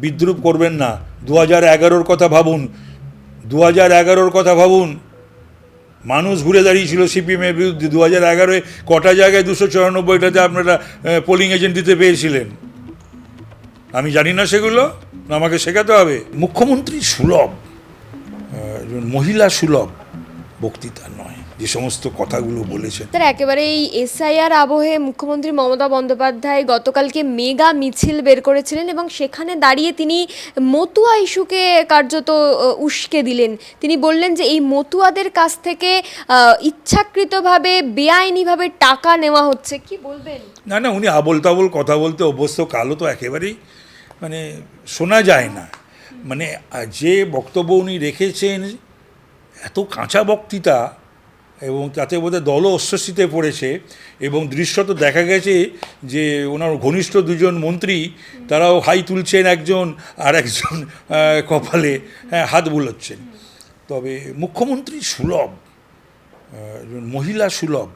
বিদ্রুপ করবেন না। দু হাজার এগারোর কথা ভাবুন। দু হাজার এগারোর কথা ভাবুন। মানুষ ঘুরে দাঁড়িয়েছিল সিপিএমের বিরুদ্ধে। দু হাজার এগারোয় কটা জায়গায় দুশো চুরানব্বইটাতে আপনারা পোলিং এজেন্ট দিতে পেরেছিলেন আমি জানি না সেগুলো আমাকে শেখাতে হবে। মুখ্যমন্ত্রী সুলভ মহিলা সুলভ, বক্তৃতা নয়। যে সমস্ত কথাগুলো বলেছেন। তার একেবারে এই এসআইআর আবহে মুখ্যমন্ত্রী মমতা বন্দ্যোপাধ্যায় গতকালকে মেগা মিছিল বের করেছিলেন এবং সেখানে দাঁড়িয়ে তিনি মতুয়া ইস্যুকে কার্যত উস্কে দিলেন। তিনি বললেন যে এই মতুয়াদের কাছ থেকে ইচ্ছাকৃতভাবে বেআইনিভাবে টাকা নেওয়া হচ্ছে। কি বলবেন? না না উনি আবল তাবল কথা বলতে অভ্যস্ত কালো তো একেবারেই মানে শোনা যায় না। মানে যে বক্তব্য উনি রেখেছেন এত কাঁচা বক্তৃতা এবং তাতে বোধহয় দলও অস্বস্তিতে পড়েছে এবং দৃশ্যত দেখা গেছে যে ওনার ঘনিষ্ঠ দুজন মন্ত্রী, তারাও হাই তুলছেন একজন আর একজন কপালে হ্যাঁ হাত বুলোচ্ছেন। তবে মুখ্যমন্ত্রী সুলভ মহিলা সুলভ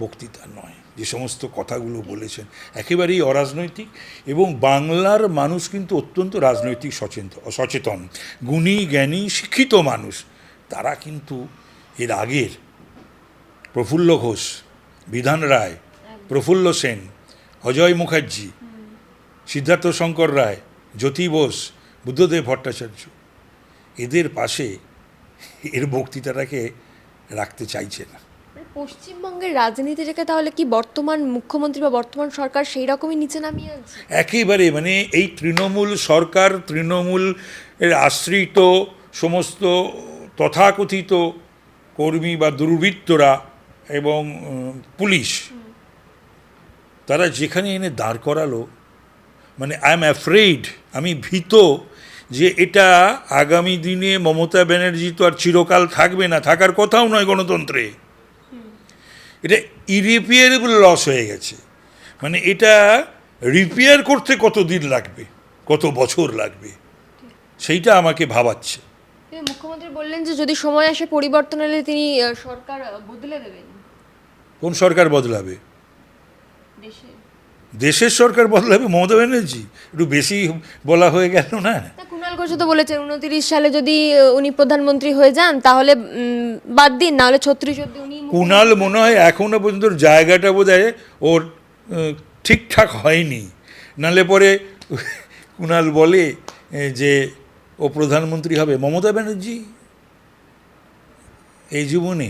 বক্তৃতা নয়। যে সমস্ত কথাগুলো বলেছেন, একেবারেই অরাজনৈতিক এবং বাংলার মানুষ কিন্তু অত্যন্ত রাজনৈতিক সচেতন সচেতন। গুণী, জ্ঞানী, শিক্ষিত মানুষ, তারা কিন্তু এর আগের প্রফুল্ল ঘোষ বিধান রায় প্রফুল্ল সেন অজয় মুখার্জি সিদ্ধার্থ শঙ্কর রায় জ্যোতি বোস বুদ্ধদেব ভট্টাচার্য। এদের পাশে এর বক্তৃতাটাকে রাখতে চাইছে না। মানে পশ্চিমবঙ্গের রাজনীতিটাকে তাহলে কি বর্তমান মুখ্যমন্ত্রী বা বর্তমান সরকার সেই রকমই নিচে নামিয়ে আনছে? একেবারে মানে এই তৃণমূল সরকার তৃণমূল আশ্রিত সমস্ত তথাকথিত কর্মী বা দুর্বৃত্তরা এবং পুলিশ। তারা যেখানে এনে দাঁড় করালো মানে আই এম অ্যাফ্রেড আমি ভীত যে এটা আগামী দিনে মমতা ব্যানার্জি তো আর চিরকাল থাকবে না, থাকার কথাও নয় গণতন্ত্রে। এটা ইরিপেয়ারেবল লস হয়ে গেছে। মানে এটা রিপেয়ার করতে কত দিন লাগবে, কত বছর লাগবে, সেইটা আমাকে ভাবাচ্ছে। মুখ্যমন্ত্রী বললেন যে যদি সময় আসে পরিবর্তন এলে তিনি সরকার বদলে দেবেন। কোন সরকার বদলাবে? দেশের। সরকার বদলাবে? মমতা ব্যানার্জি? একটু বেশি বলা হয়ে গেল না? কুণাল ঘোষও তো বলেছেন উনত্রিশ সালে যদি উনি প্রধানমন্ত্রী হয়ে যান তাহলে বাদ দিন নাহলে ছত্রিশ অব্দি উনি কুণাল মনে হয় এখনও পর্যন্ত জায়গাটা বোধ হয় ওর ঠিকঠাক হয়নি। নালে পরে কুণাল বলে যে ও প্রধানমন্ত্রী হবে। মমতা ব্যানার্জি? এই জীবনে?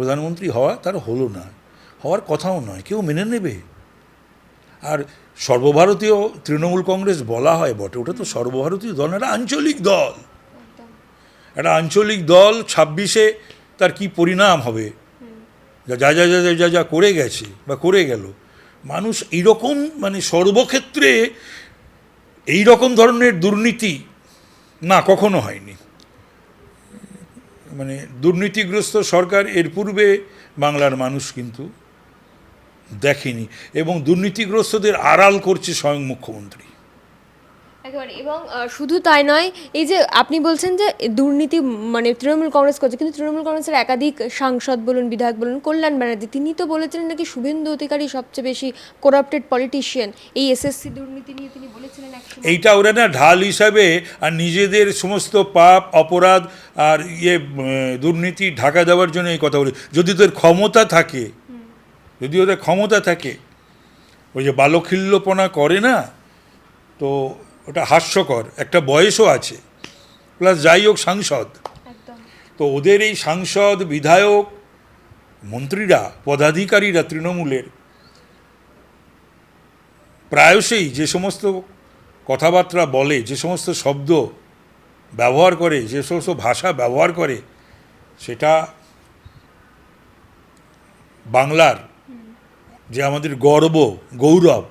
প্রধানমন্ত্রী হওয়া তার হলো না, হওয়ার কথাও নয়, কেউ মেনে নেবে। আর সর্বভারতীয় তৃণমূল কংগ্রেস বলা হয় বটে, ওটা তো সর্বভারতীয় দল একটা আঞ্চলিক দল। একটা আঞ্চলিক দল ছাব্বিশে তার কি পরিণাম হবে? যা যা যা যা যা যা করে গেছে বা করে গেল। মানুষ এইরকম মানে সর্বক্ষেত্রে এই রকম ধরনের দুর্নীতি না, কখনো হয়নি। মানে দুর্নীতিগ্রস্ত সরকার এর পূর্বে বাংলার মানুষ কিন্তু দেখেনি এবং দুর্নীতিগ্রস্তদের আড়াল করছে স্বয়ং মুখ্যমন্ত্রী। একেবারে। এবং শুধু তাই নয়, এই যে আপনি বলছেন যে দুর্নীতি মানে তৃণমূল কংগ্রেস করছে, কিন্তু তৃণমূল কংগ্রেসের একাধিক সাংসদ বলুন, বিধায়ক বলুন, কল্যাণ ব্যানার্জি, তিনি তো বলেছিলেন নাকি শুভেন্দু অধিকারী সবচেয়ে বেশি করাপ্টেড পলিটিশিয়ান এই এসএসসি দুর্নীতি নিয়ে তিনি বলেছিলেন এইটা ওরা না ঢাল হিসাবে আর নিজেদের সমস্ত পাপ, অপরাধ আর ইয়ে দুর্নীতি ঢাকা দেওয়ার জন্য এই কথা বলে। যদি তোদের ক্ষমতা থাকে, যদি ওদের ক্ষমতা থাকে, ওই যে বালখিল্যপনা করে না, তো ওটা হাস্যকর একটা বয়সও আছে প্লাস যাই হোক সাংসদ। তো ওদের এই সাংসদ বিধায়ক মন্ত্রীরা পদাধিকারীরা তৃণমূলের প্রায়শই যে সমস্ত কথাবার্তা বলে যে সমস্ত শব্দ ব্যবহার করে যে সমস্ত ভাষা ব্যবহার করে সেটা বাংলার যে আমাদের গর্ব গৌরব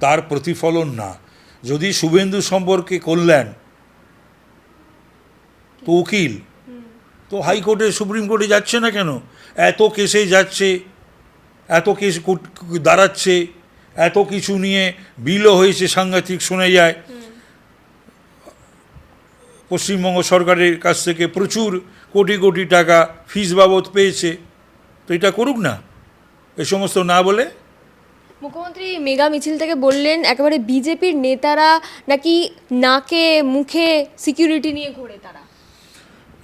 তার প্রতিফলন না। যদি শুভেন্দু সম্পর্কে কল্যাণ, তো উকিল। তো হাইকোর্টে, সুপ্রিম কোর্টে যাচ্ছে না কেন? এত কেসে যাচ্ছে, এত কেস দাঁড়াচ্ছে, এত কিছু নিয়ে বিলও হয়েছে সাংঘাতিক শোনা যায়। পশ্চিমবঙ্গ সরকারের কাছ থেকে প্রচুর কোটি কোটি টাকা ফিস বাবদ পেয়েছে। তো এটা করুক না। এ সমস্ত না বলে মুখ্যমন্ত্রী মেগা মিছিল থেকে বললেন, একেবারে বিজেপির নেতারা নাকি নাকে, মুখে সিকিউরিটি নিয়ে ঘোরে তারা?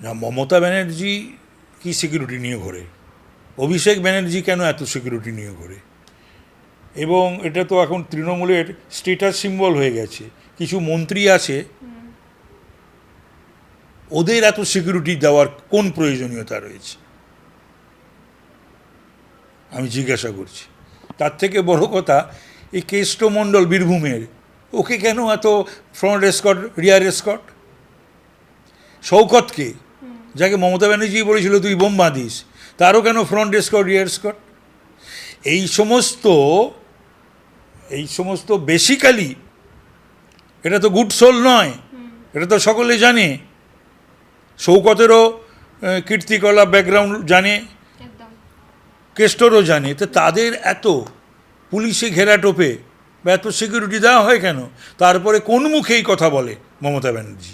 না, মমতা ব্যানার্জি কি সিকিউরিটি নিয়ে ঘোরে? অভিষেক ব্যানার্জি কেন এত সিকিউরিটি নিয়ে ঘোরে? এবং এটা তো এখন তৃণমূলের স্টেটাস সিম্বল হয়ে গেছে। কিছু মন্ত্রী আছে, ওদের এত সিকিউরিটি দেওয়ার কোন প্রয়োজনীয়তা রয়েছে? আমি জিজ্ঞাসা করছি। তার থেকে বড় কথা, এই কেষ্টমণ্ডল বীরভূমের, ওকে কেন এত ফ্রন্ট এসকট রিয়ার এসকট শৌকতকে যাকে মমতা ব্যানার্জি বলেছিল, তুই বোম বাঁধিস তারও কেন ফ্রন্ট স্কট রিয়ার স্কট এই সমস্ত এই সমস্ত বেসিক্যালি এটা তো গুড সোল নয়, এটা তো সকলে জানে। শৌকতেরও কীর্তিকলা ব্যাকগ্রাউন্ড জানে। কেষ্টরও জানে তো তাদের এত পুলিশে ঘেরা টোপে বা এত সিকিউরিটি দেওয়া হয় কেন? তারপরে কোন মুখে এই কথা বলে মমতা ব্যানার্জি?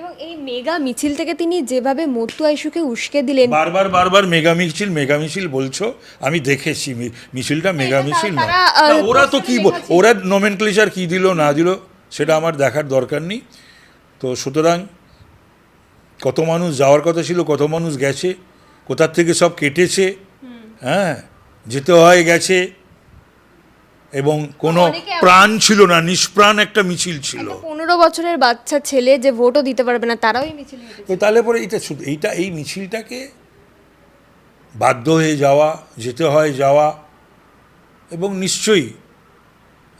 এবং এই মেগা মিছিল থেকে তিনি যেভাবে মতুয়া ইস্যুকে উস্কে দিলেন বারবার বারবার মেগা মিছিল মেগা মিছিল বলছো? আমি দেখেছি মিছিলটা মেগা মিছিল তা ওরা তো কি। ওরা নমেনক্লেচার কি দিল না দিল সেটা আমার দেখার দরকার নেই। তো সুতরাং কত মানুষ যাওয়ার কথা ছিল কত মানুষ গেছে কোথার থেকে সব কেটেছে হ্যাঁ যেতে হয় গেছে এবং কোনো প্রাণ ছিল না নিষ্প্রাণ একটা মিছিল ছিল। পনেরো বছরের বাচ্চা ছেলে যে ভোটও দিতে পারবে না তারাও এই মিছিল তো তাহলে পরে এটা শুধু এইটা এই মিছিলটাকে বাধ্য হয়ে যাওয়া যেতে হয় যাওয়া এবং নিশ্চয়ই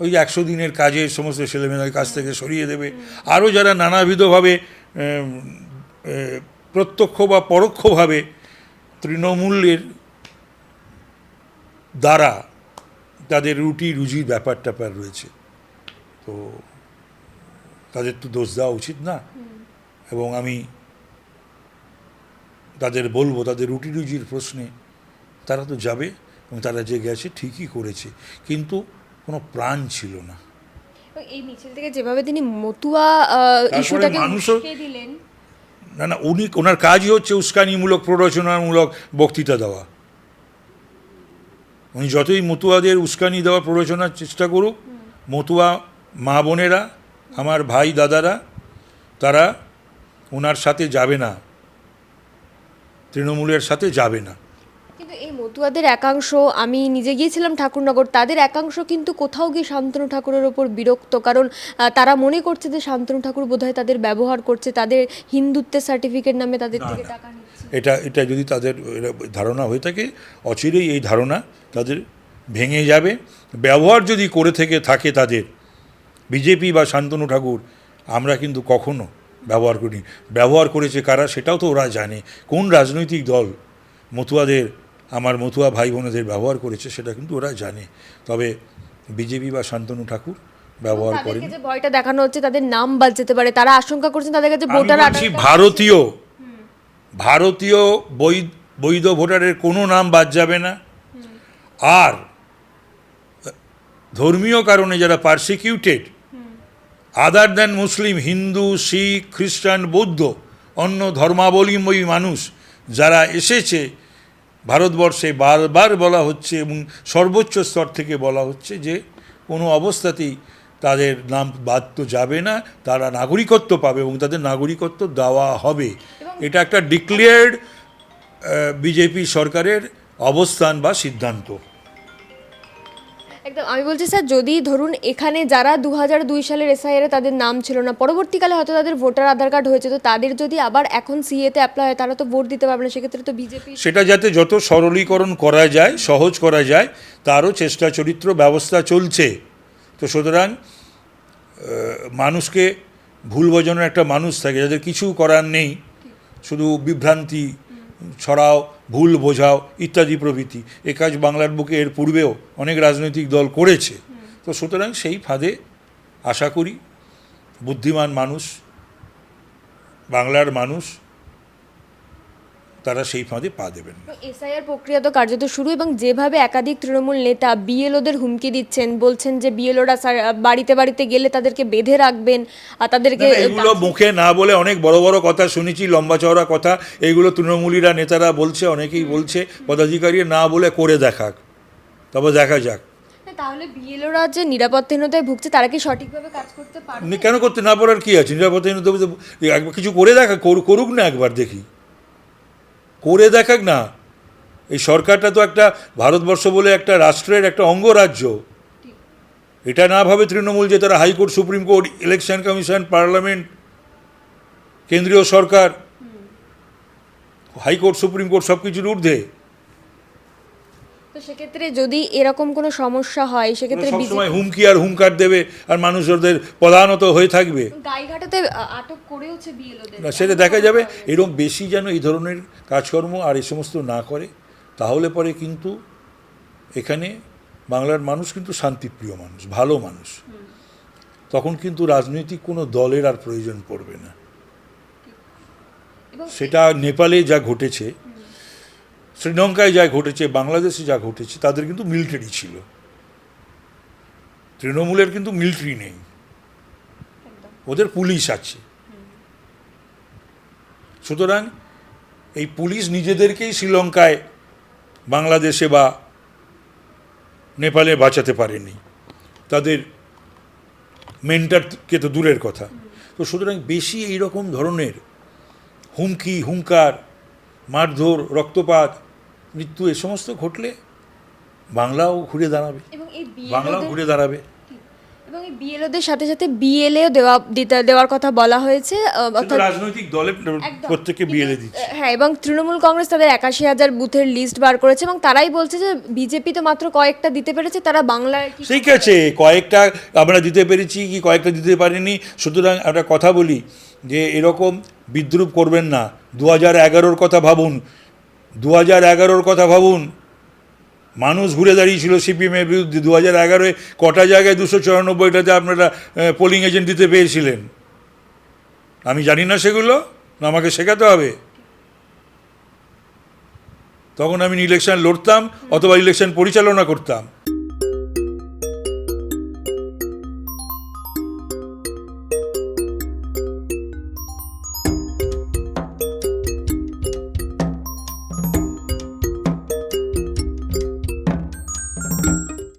ওই একশো দিনের কাজের সমস্ত ছেলেমেয়েদের কাছ থেকে সরিয়ে দেবে। আরও যারা নানাবিধভাবে প্রত্যক্ষ বা পরোক্ষভাবে তৃণমূলের দ্বারা তাদের রুটি রুজির ব্যাপার ট্যাপার রয়েছে। তো তাদের তো দোষ দেওয়া উচিত না। এবং আমি তাদের বলব তাদের রুটি রুজির প্রশ্নে তারা তো যাবে এবং তারা যে গেছে ঠিকই করেছে। কিন্তু কোনো প্রাণ ছিল না। এই মিছিল থেকে যেভাবে তিনি মতুয়া ইস্যুটাকে দিলেন। না না উনি ওনার কাজই হচ্ছে উস্কানিমূলক প্ররোচনামূলক বক্তৃতা দেওয়া। উনি যতই মতুয়াদের উস্কানি দেওয়া প্ররোচনার চেষ্টা করুক মতুয়া মা বোনেরা আমার ভাই দাদারা তারা ওনার সাথে যাবে না। তৃণমূলের সাথে যাবে না। কিন্তু এই মতুয়াদের একাংশ আমি নিজে গিয়েছিলাম ঠাকুরনগর তাদের একাংশ কিন্তু কোথাও গিয়ে শান্তনু ঠাকুরের ওপর বিরক্ত। কারণ তারা মনে করছে যে শান্তনু ঠাকুর বোধহয় তাদের ব্যবহার করছে তাদের হিন্দুত্বের সার্টিফিকেট নামে তাদের থেকে টাকা এটা এটা যদি তাদের ধারণা হয়ে থাকে অচিরেই এই ধারণা তাদের ভেঙে যাবে। ব্যবহার যদি করে থেকে থাকে তাদের বিজেপি বা শান্তনু ঠাকুর আমরা কিন্তু কখনো ব্যবহার করিনি। ব্যবহার করেছে কারা সেটাও তো ওরা জানে। কোন রাজনৈতিক দল মতুয়াদের আমার মতুয়া ভাই বোনেদের ব্যবহার করেছে সেটা কিন্তু ওরা জানে। তবে বিজেপি বা শান্তনু ঠাকুর ব্যবহার করেনি। ভয়টা দেখানো হচ্ছে তাদের নাম বাদ যেতে পারে তারা আশঙ্কা করছেন তাদের কাছে ভোটার ভারতীয় ভারতীয় বৈধ ভোটারের কোনো নাম বাদ যাবে না। আর ধর্মীয় কারণে যারা পারসিকিউটেড আদার দেন মুসলিম হিন্দু শিখ খ্রিস্টান বৌদ্ধ অন্য ধর্মাবলম্বী মানুষ যারা এসেছে, ভারতবর্ষে বারবার বলা হচ্ছে এবং সর্বোচ্চ স্তর থেকে বলা হচ্ছে যে কোনো অবস্থাতেই তাদের নাম বাদ তো যাবে না তারা নাগরিকত্ব পাবে এবং তাদের নাগরিকত্ব দেওয়া হবে। এটা একটা ডিক্লেয়ার্ড বিজেপি সরকারের অবস্থান বা সিদ্ধান্ত। একদম আমি বলছি স্যার যদি ধরুন এখানে যারা দু হাজার দুই সালের এসআইআর তাদের নাম ছিল না পরবর্তীকালে হয়তো তাদের ভোটার আধার কার্ড হয়েছে তো তাদের যদি আবার এখন সিএতে অ্যাপ্লাই হয় তারা তো ভোট দিতে পারবে না সেক্ষেত্রে তো বিজেপি সেটা যাতে যত সরলীকরণ করা যায় সহজ করা যায় তারও চেষ্টা চরিত্র ব্যবস্থা চলছে। তো সুতরাং মানুষকে ভুল বোঝানোর একটা মানুষ থাকে, যাদের কিছু করার নেই, শুধু বিভ্রান্তি, ছড়াও, ভুল বোঝাও ইত্যাদি প্রভৃতি। এ কাজ বাংলার বুকে এর পূর্বেও অনেক রাজনৈতিক দল করেছে। তো সুতরাং সেই ফাঁদে আশা করি, বুদ্ধিমান মানুষ, বাংলার মানুষ তারা সেই ফাঁদে পা দেবেন না। এসআইআর প্রক্রিয়া তো কার্যত শুরু এবং যেভাবে একাধিক তৃণমূল নেতা বিএলওদের হুমকি দিচ্ছেন বলছেন যে বিএলওরা বাড়িতে বাড়িতে গেলে তাদেরকে বেঁধে রাখবেন আর তাদেরকে এগুলো মুখে না বলে অনেক বড় বড় কথা শুনেছি লম্বা চওড়া কথা। এইগুলো তৃণমূলীরা নেতারা বলছে অনেকেই বলছে পদাধিকারী না বলে করে দেখাক। তবে দেখা যাক। তাহলে বিএলওরা যে নিরাপত্তাহীনতায় ভুগছে তারা কি সঠিকভাবে কাজ করতে পারবে? কেন করতে না পারার কী আছে? নিরাপত্তাহীনতা কিছু করে দেখা করু- করুক না একবার দেখি। করে দেখাক না। এই সরকারটা তো একটা ভারতবর্ষ বলে একটা রাষ্ট্রের একটা অঙ্গরাজ্য। এটা না ভাবে তৃণমূল যে তারা high court supreme court election commission parliament কেন্দ্রীয় সরকার হাইকোর্ট সুপ্রিম কোর্ট সব কিছুর ঊর্ধ্বে। তো সেক্ষেত্রে যদি এরকম কোনো সমস্যা হয় সেক্ষেত্রে বিজেপি সবসময় হুমকি আর হুমকার দেবে আর মানুষ ওদের প্রধানত হয়ে থাকবে। গাইঘাটাতে আটক করেওছে বিএলওদের। না সেটা দেখা যাবে। এরকম বেশি যেন এই ধরনের কাজকর্ম আর এই সমস্ত না করে তাহলে পরে কিন্তু এখানে বাংলার মানুষ কিন্তু শান্তিপ্রিয় মানুষ ভালো মানুষ। তখন কিন্তু রাজনৈতিক কোনো দলের আর প্রয়োজন পড়বে না। সেটা নেপালে যা ঘটেছে শ্রীলঙ্কায় যা ঘটেছে বাংলাদেশে যা ঘটেছে তাদের কিন্তু মিলিটারি ছিল। তৃণমূলের কিন্তু মিলিটারি নেই। ওদের পুলিশ আছে। সুতরাং এই পুলিশ নিজেদেরকেই শ্রীলঙ্কায় বাংলাদেশে বা নেপালে বাঁচাতে পারেনি। তাদের মেন্টারকে তো দূরের কথা। তো সুতরাং বেশি এই রকম ধরনের হুমকি হুঙ্কার মারধর রক্তপাত মৃত্যু এ সমস্ত ঘটলে বাংলাও ঘুরে দাঁড়াবে। বাংলাও ঘুরে দাঁড়াবে। এবং এই বিএলওদের সাথে সাথে বিএলএও দেওয়া দিতে দেওয়ার কথা বলা হয়েছে অর্থাৎ রাজনৈতিক দলের একদম। প্রত্যেকে কিন্তু, বিএলএ দিচ্ছে। হ্যাঁ এবং তৃণমূল কংগ্রেস তাদের একাশি হাজার বুথের লিস্ট বার করেছে এবং তারাই বলছে যে বিজেপি তো মাত্র কয়েকটা দিতে পেরেছে তারা বাংলায় ঠিক আছে কয়েকটা আমরা দিতে পেরেছি কি কয়েকটা দিতে পারিনি। সুতরাং একটা কথা বলি যে এরকম বিদ্রুপ করবেন না। দু হাজার এগারোর কথা ভাবুন দু হাজার এগারোর কথা ভাবুন। মানুষ ঘুরে দাঁড়িয়েছিল সিপিএমের বিরুদ্ধে। দু হাজার এগারোয় কটা জায়গায় দুশো চুরানব্বইটাতে আপনারা পোলিং এজেন্ট দিতে পেয়েছিলেন। আমি জানি না সেগুলো, না আমাকে শেখাতে হবে। তখন আমি ইলেকশন লড়তাম, অথবা ইলেকশন পরিচালনা করতাম।